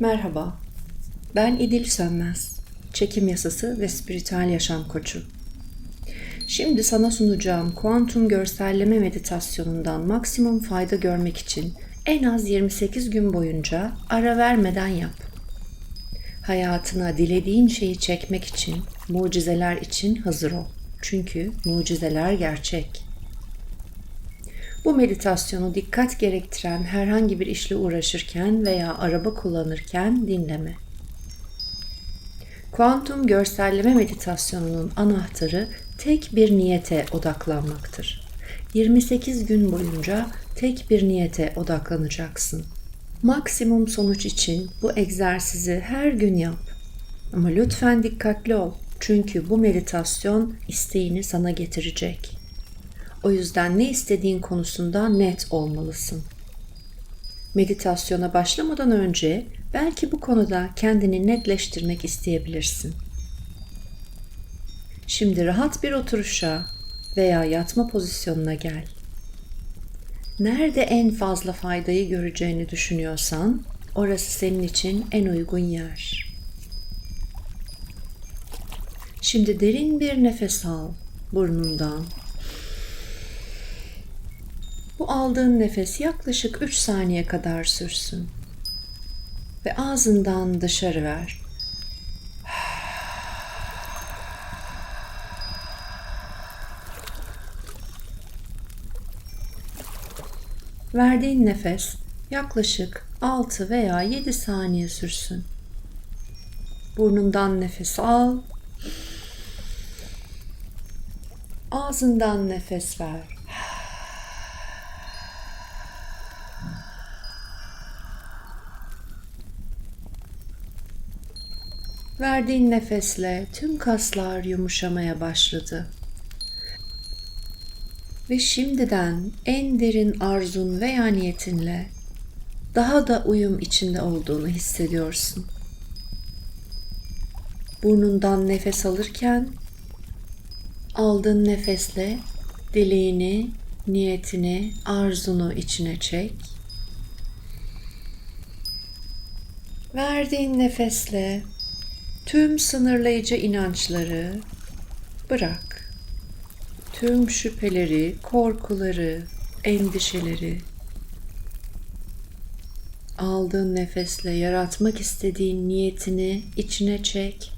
Merhaba, ben İdil Sönmez, çekim yasası ve spiritüel yaşam koçu. Şimdi sana sunacağım kuantum görselleme meditasyonundan maksimum fayda görmek için en az 28 gün boyunca ara vermeden yap. Hayatına dilediğin şeyi çekmek için, mucizeler için hazır ol. Çünkü mucizeler gerçek. Bu meditasyonu dikkat gerektiren herhangi bir işle uğraşırken veya araba kullanırken dinleme. Kuantum görselleme meditasyonunun anahtarı tek bir niyete odaklanmaktır. 28 gün boyunca tek bir niyete odaklanacaksın. Maksimum sonuç için bu egzersizi her gün yap. Ama lütfen dikkatli ol. Çünkü bu meditasyon isteğini sana getirecek. O yüzden ne istediğin konusunda net olmalısın. Meditasyona başlamadan önce belki bu konuda kendini netleştirmek isteyebilirsin. Şimdi rahat bir oturuşa veya yatma pozisyonuna gel. Nerede en fazla faydayı göreceğini düşünüyorsan, orası senin için en uygun yer. Şimdi derin bir nefes al burnundan bu aldığın nefes yaklaşık 3 saniye kadar sürsün. Ve ağzından dışarı ver. Verdiğin nefes yaklaşık 6 veya 7 saniye sürsün. Burnundan nefes al. Ağzından nefes ver. Verdiğin nefesle tüm kaslar yumuşamaya başladı. Ve şimdiden en derin arzun veya niyetinle daha da uyum içinde olduğunu hissediyorsun. Burnundan nefes alırken aldığın nefesle dileğini, niyetini, arzunu içine çek. Verdiğin nefesle Tüm sınırlayıcı inançları bırak. Tüm şüpheleri, korkuları, endişeleri aldığın nefesle yaratmak istediğin niyetini içine çek.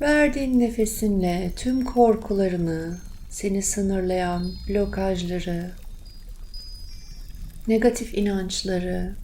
Verdiğin nefesinle tüm korkularını, seni sınırlayan blokajları, negatif inançları,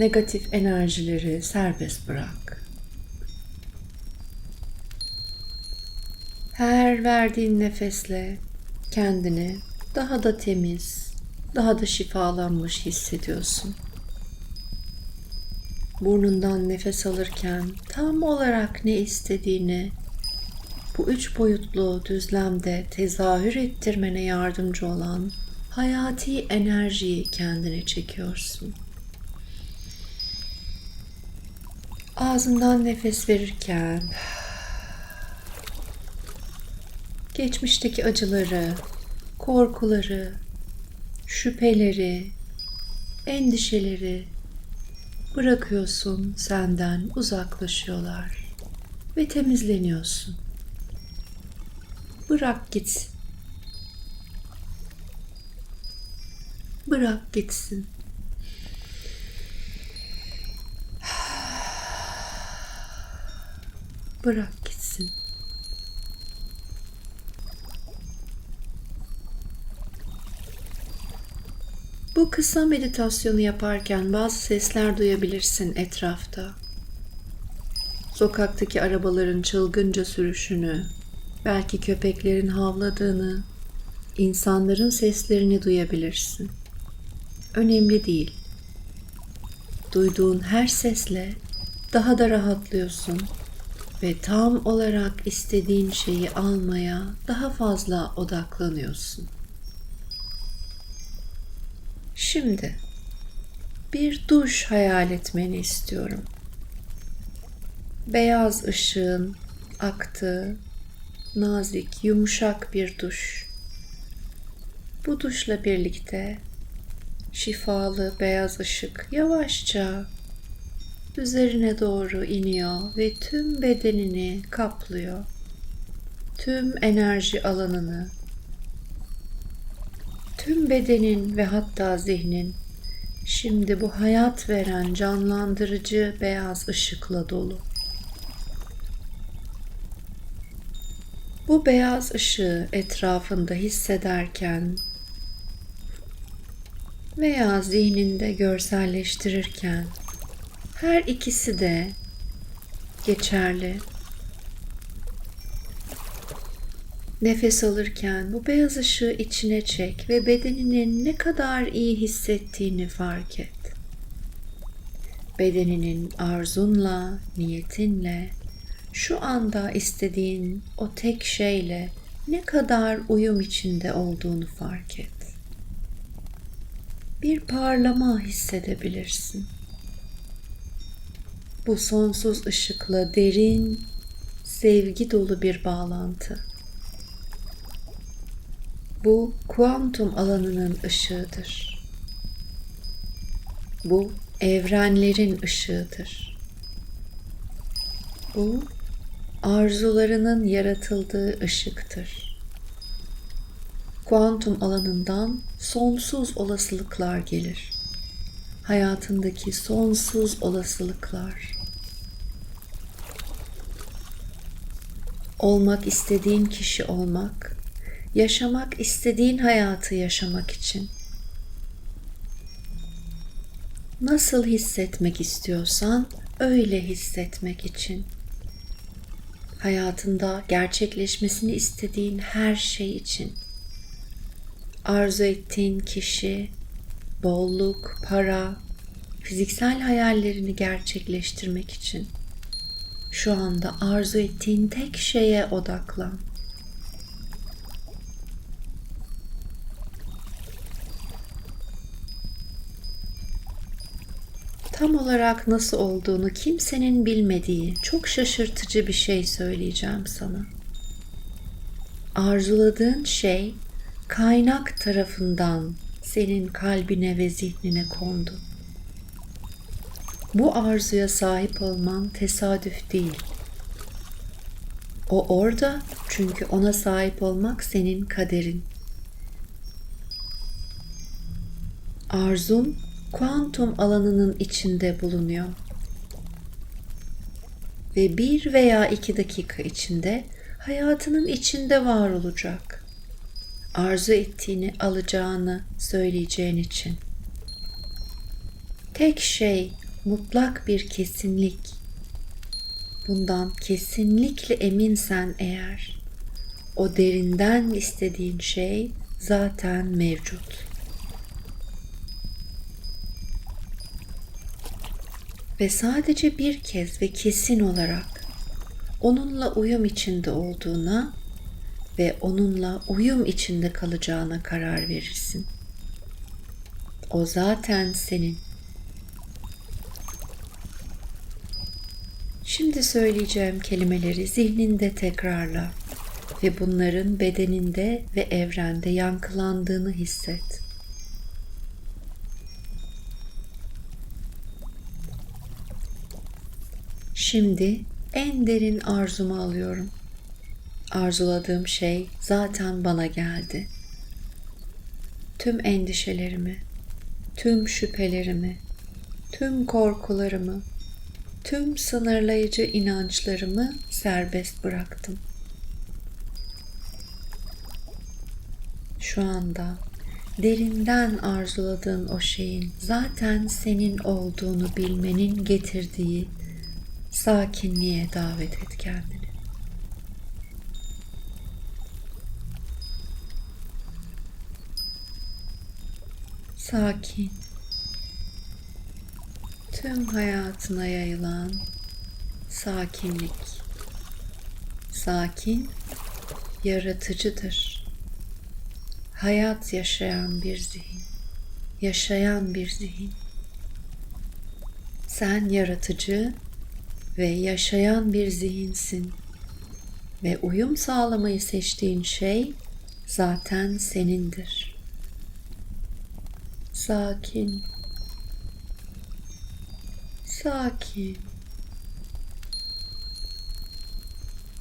negatif enerjileri serbest bırak. Her verdiğin nefesle kendini daha da temiz, daha da şifalanmış hissediyorsun. Burnundan nefes alırken tam olarak ne istediğini bu üç boyutlu düzlemde tezahür ettirmene yardımcı olan hayati enerjiyi kendine çekiyorsun. Ağzından nefes verirken geçmişteki acıları, korkuları, şüpheleri, endişeleri bırakıyorsun senden uzaklaşıyorlar ve temizleniyorsun. Bırak gitsin. Bırak gitsin. Bırak gitsin. Bu kısa meditasyonu yaparken bazı sesler duyabilirsin etrafta. Sokaktaki arabaların çılgınca sürüşünü, belki köpeklerin havladığını, insanların seslerini duyabilirsin. Önemli değil. Duyduğun her sesle daha da rahatlıyorsun ve tam olarak istediğin şeyi almaya daha fazla odaklanıyorsun. Şimdi bir duş hayal etmeni istiyorum. Beyaz ışığın aktığı nazik, yumuşak bir duş. Bu duşla birlikte şifalı beyaz ışık yavaşça üzerine doğru iniyor ve tüm bedenini kaplıyor. Tüm enerji alanını, tüm bedenin ve hatta zihnin şimdi bu hayat veren canlandırıcı beyaz ışıkla dolu. Bu beyaz ışığı etrafında hissederken veya zihninde görselleştirirken her ikisi de geçerli. Nefes alırken bu beyaz ışığı içine çek ve bedeninin ne kadar iyi hissettiğini fark et. Bedeninin arzunla, niyetinle, şu anda istediğin o tek şeyle ne kadar uyum içinde olduğunu fark et. Bir parlama hissedebilirsin. Bu sonsuz ışıkla derin, sevgi dolu bir bağlantı. Bu kuantum alanının ışığıdır. Bu evrenlerin ışığıdır. Bu arzularının yaratıldığı ışıktır. Kuantum alanından sonsuz olasılıklar gelir. Hayatındaki sonsuz olasılıklar. Olmak istediğin kişi olmak, yaşamak istediğin hayatı yaşamak için. Nasıl hissetmek istiyorsan öyle hissetmek için hayatında gerçekleşmesini istediğin her şey için. Arzu ettiğin kişi, bolluk, para, fiziksel hayallerini gerçekleştirmek için. Şu anda arzu ettiğin tek şeye odaklan. tam olarak nasıl olduğunu kimsenin bilmediği çok şaşırtıcı bir şey söyleyeceğim sana. Arzuladığın şey kaynak tarafından senin kalbine ve zihnine kondu. Bu arzuya sahip olman tesadüf değil. O orada çünkü ona sahip olmak senin kaderin. Arzun kuantum alanının içinde bulunuyor. Ve bir veya iki dakika içinde hayatının içinde var olacak. Arzu ettiğini alacağını söyleyeceğin için. Tek şey mutlak bir kesinlik. Bundan kesinlikle eminsen eğer o derinden istediğin şey zaten mevcut. ve sadece bir kez ve kesin olarak onunla uyum içinde olduğuna ve onunla uyum içinde kalacağına karar verirsin. O zaten senin. Şimdi söyleyeceğim kelimeleri zihninde tekrarla ve bunların bedeninde ve evrende yankılandığını hisset. Şimdi en derin arzumu alıyorum. Arzuladığım şey zaten bana geldi. Tüm endişelerimi, tüm şüphelerimi, tüm korkularımı, tüm sınırlayıcı inançlarımı serbest bıraktım. Şu anda derinden arzuladığın o şeyin zaten senin olduğunu bilmenin getirdiği sakinliğe davet et kendini. Sakin. Tüm hayatına yayılan sakinlik. Sakin, yaratıcıdır. Hayat yaşayan bir zihin. Yaşayan bir zihin. Sen yaratıcı ve yaşayan bir zihinsin ve uyum sağlamayı seçtiğin şey zaten senindir. Sakin. Sakin.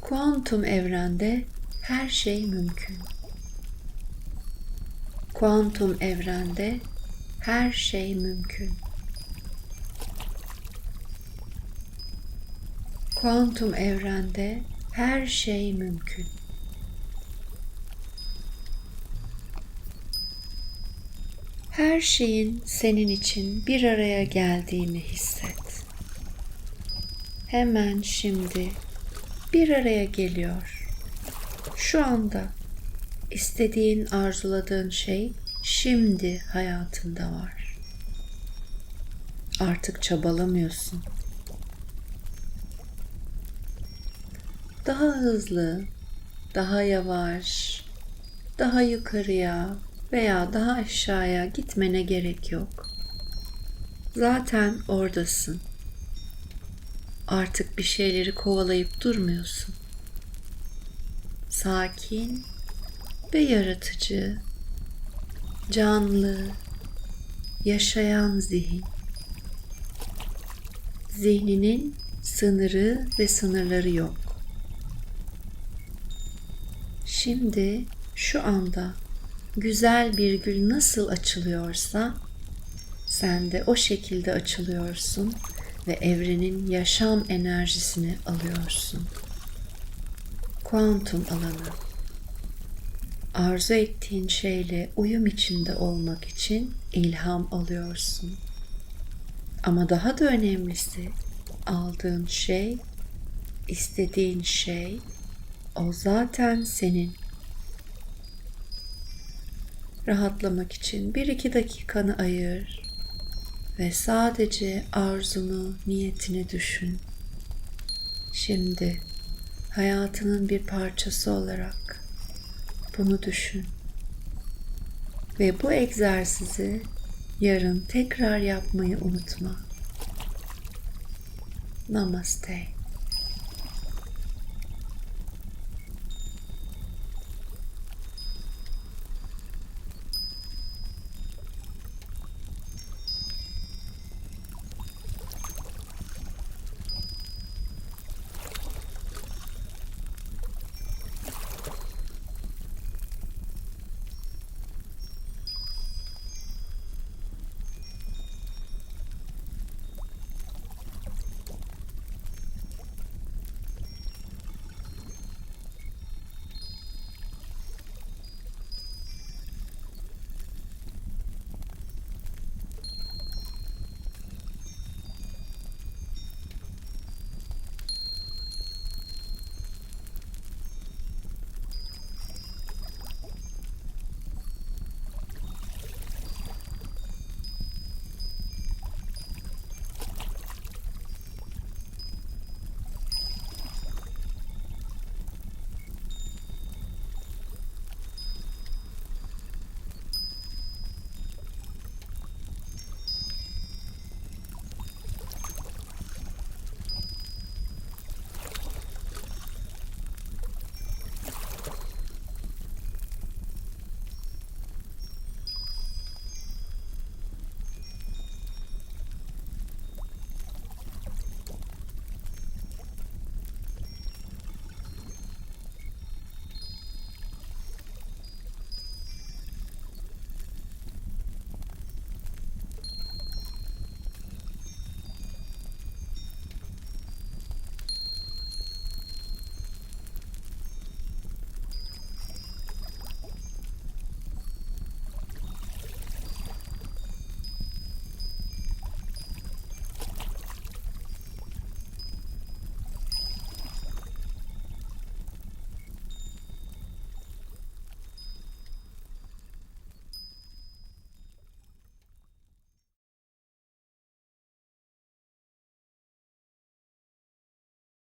Kuantum evrende her şey mümkün. Kuantum evrende her şey mümkün. Kuantum evrende her şey mümkün. Her şeyin senin için bir araya geldiğini hisset. Hemen şimdi bir araya geliyor. Şu anda istediğin, arzuladığın şey şimdi hayatında var. Artık çabalamıyorsun. Daha hızlı, daha yavaş, daha yukarıya veya daha aşağıya gitmene gerek yok. Zaten oradasın. Artık bir şeyleri kovalayıp durmuyorsun. Sakin ve yaratıcı, canlı, yaşayan zihin. Zihninin sınırı ve sınırları yok. Şimdi şu anda güzel bir gül nasıl açılıyorsa sen de o şekilde açılıyorsun ve evrenin yaşam enerjisini alıyorsun. Kuantum alanı. Arzu ettiğin şeyle uyum içinde olmak için ilham alıyorsun. Ama daha da önemlisi aldığın şey, istediğin şey o zaten senin. Rahatlamak için bir iki dakikanı ayır ve sadece arzunu, niyetini düşün. Şimdi hayatının bir parçası olarak bunu düşün. Ve bu egzersizi yarın tekrar yapmayı unutma. Namaste.